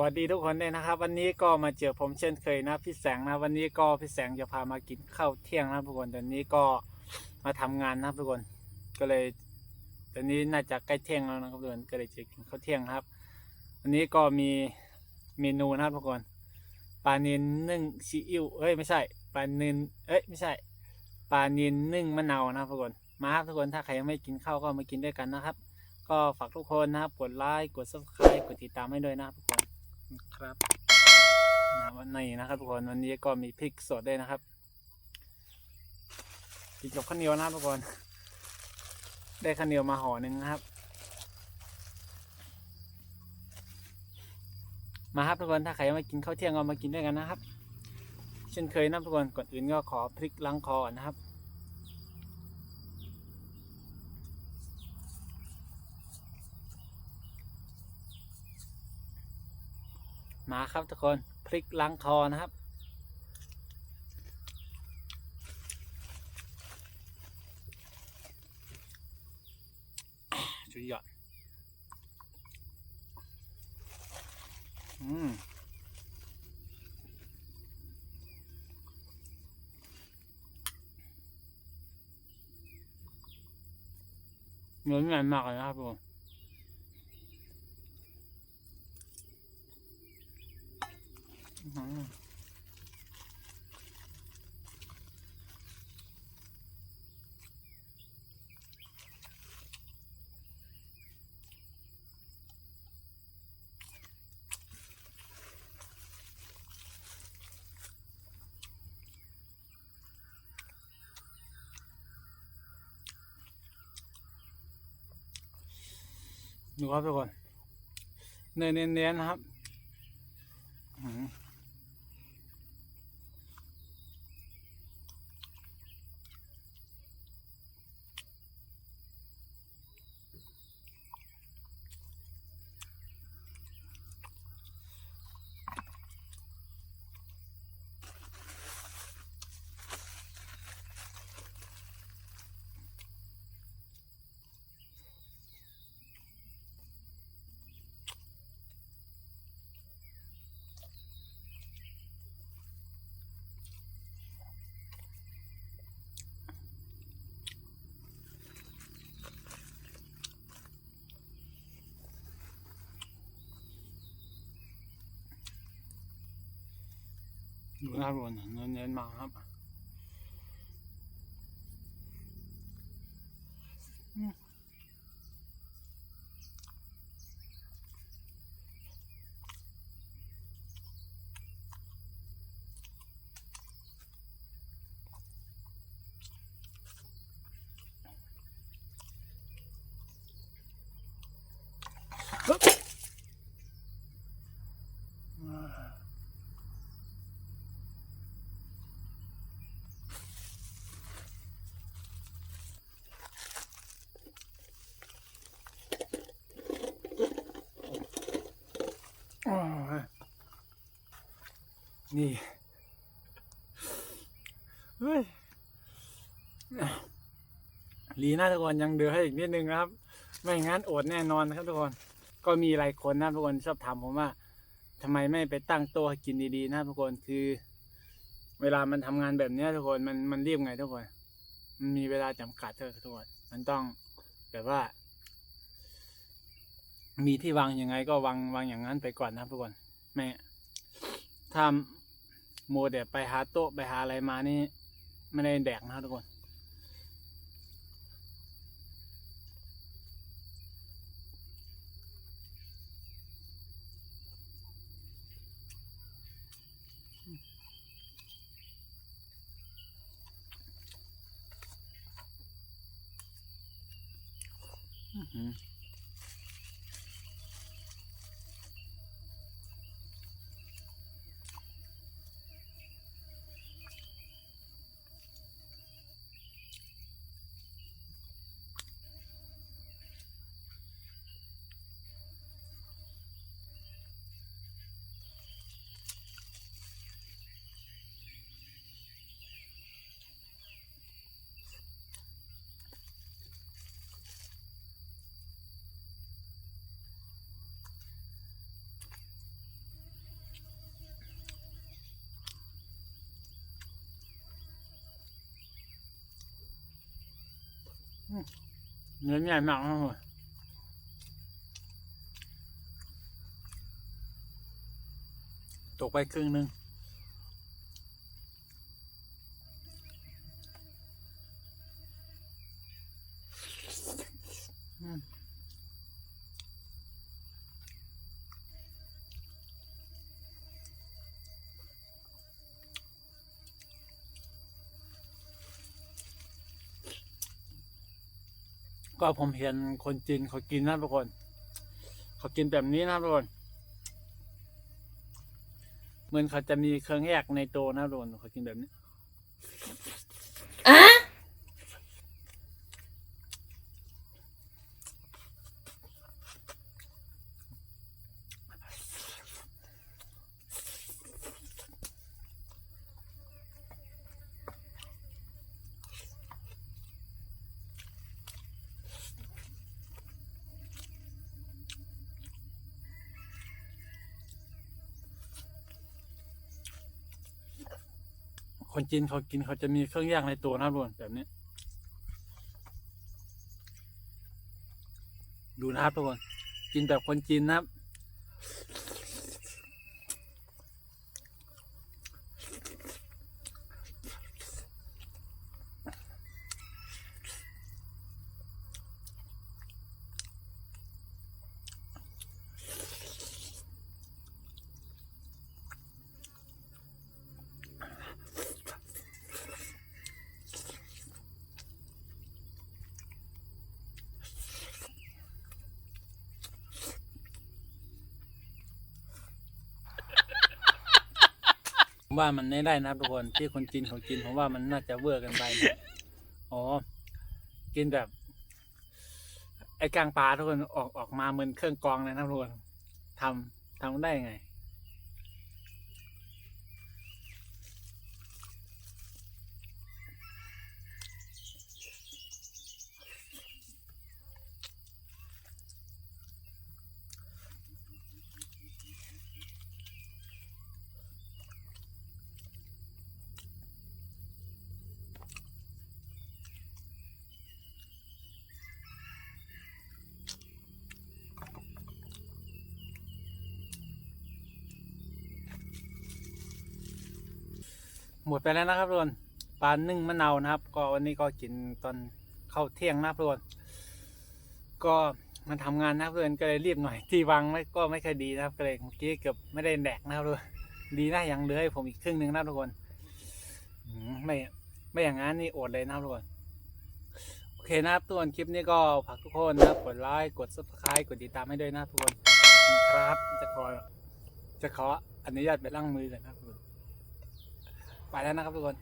วัสดีทุกคนเลยนะครับ วันนี้ก็มาเจอผมเช่นเคยนะพี่แสงนะวันนี้ก็พี่แสงจะพามากินข้าวเที่ยงนะทุกคนตอนนี้ก็มาทำงานนะทุกคน ก็เลยตอนนี้น่าจะใกล้เที่ยงแล้วนะครับทุกคนก็เลยจะกินข้าวเที่ยงครับ วันนี้ก็มีเมนูนะครับทุกคนปลานินนึ่งซีอิ๊วเอ้ยไม่ใช่ปลานินเอ้ยไม่ใช่ปลานินนึ่งมะนาวนะครับทุกคนมาครับทุกคนถ้าใครยังไม่กินข้าวก็มากินด้วยกันนะครับ ก็ฝากทุกคนนะครับกดไลค์กด subscribe กดติดตามให้ด้วยนะครับทุกคน ครับนะวันนี้นะครับทุกคนวันนี้ก็มีพริกสดด้วยนะครับกินกับข้าวเหนียวนะครับทุกคนได้ข้าวเหนียวมาห่อหนึ่งนะครับ มาครับทุกคนถ้าใครยังไม่กินข้าวเที่ยงก็มากินด้วยกันนะครับ เช่นเคยนะทุกคนก่อนอื่นก็ขอพริกล้างคอนะครับ มาครับทุกคนพริกล้างคอนะครับชุดยอดอืมเนื้อใหญ่มากเลยนะครับผมอื้อหือ ดูครับทุกคนเนยเน้นๆนะครับ ดูนะครับทุกคนเนื้อเนียนมากครับอืมโอ้ย นี่เฮ้ยลีน่าทุกคนยังเดือให้อีกนิดนึงนะครับ ไม่งั้นอดแน่นอนนะครับทุกคน ก็มีหลายคนนะทุกคนชอบถามผมว่าทำไมไม่ไปตั้งโต๊ะกินดีๆนะทุกคนคือ เวลามันทำงานแบบนี้ทุกคนมันมันรีบไงทุกคน มันมีเวลาจำกัดเท่าทุกคน มันต้องแบบว่า มีที่วางยังไงก็วางวางอย่างนั้นไปก่อนนะทุกคนไม่ถ้า โมเดลไปหาโต๊ะไปหาอะไรมานี่ไม่ได้แดกนะทุกคนอื้อ เนื้อใหญ่มากครับผมตกไปครึ่งหนึ่ง ก็ผมเห็นคนจีนเขากินนะทุกคนเขากินแบบนี้นะทุกคนเหมือนเขาจะมีเครื่องแยกในตัวนะทุกคนเขากินแบบนี้ คนจีนเขากินเขาจะมีเครื่องย่างในตัวนะครับทุกคนแบบนี้ ดูนะครับทุกคนกินแบบคนจีนนะครับ ผมว่ามันไม่ได้นะครับทุกคนที่คนจีนของกินผมว่ามันน่าจะเวอร์กันไปนะอ๋อ กินแบบ ไอ้กลางปลาทุกคนออกออกมาเหมือนเครื่องกรองเลยนะครับทุกคนทำทำได้ไง มดไปแล้วนะครับทุกคนปลานึ่งมะนาวนะครับ ก็วันนี้ก็กินตอนเข้าเที่ยงนะครับทุกคนก็มันทำงานนะครับทุกคนก็เลยรีบหน่อยที่วางไม่ก็ไม่ค่อยดีนะครับก็เลยเมื่อกี้เกือบไม่ได้แดกนะครับทุกคนดีนะยังเหลือให้ผมอีกครึ่งหนึ่งนะครับทุกคนไม่ไม่อย่างนั้นนี่อดเลยนะครับทุกคนโอเคนะครับทุกคนคลิปนี้ก็ฝากทุกคนนะครับกดไลค์กด subscribe กดติดตามให้ด้วยนะทุกคนครับจะขอจะขออนุญาตไปล้างมือกันนะครับทุกคน ไปแล้วนะครับทุกคน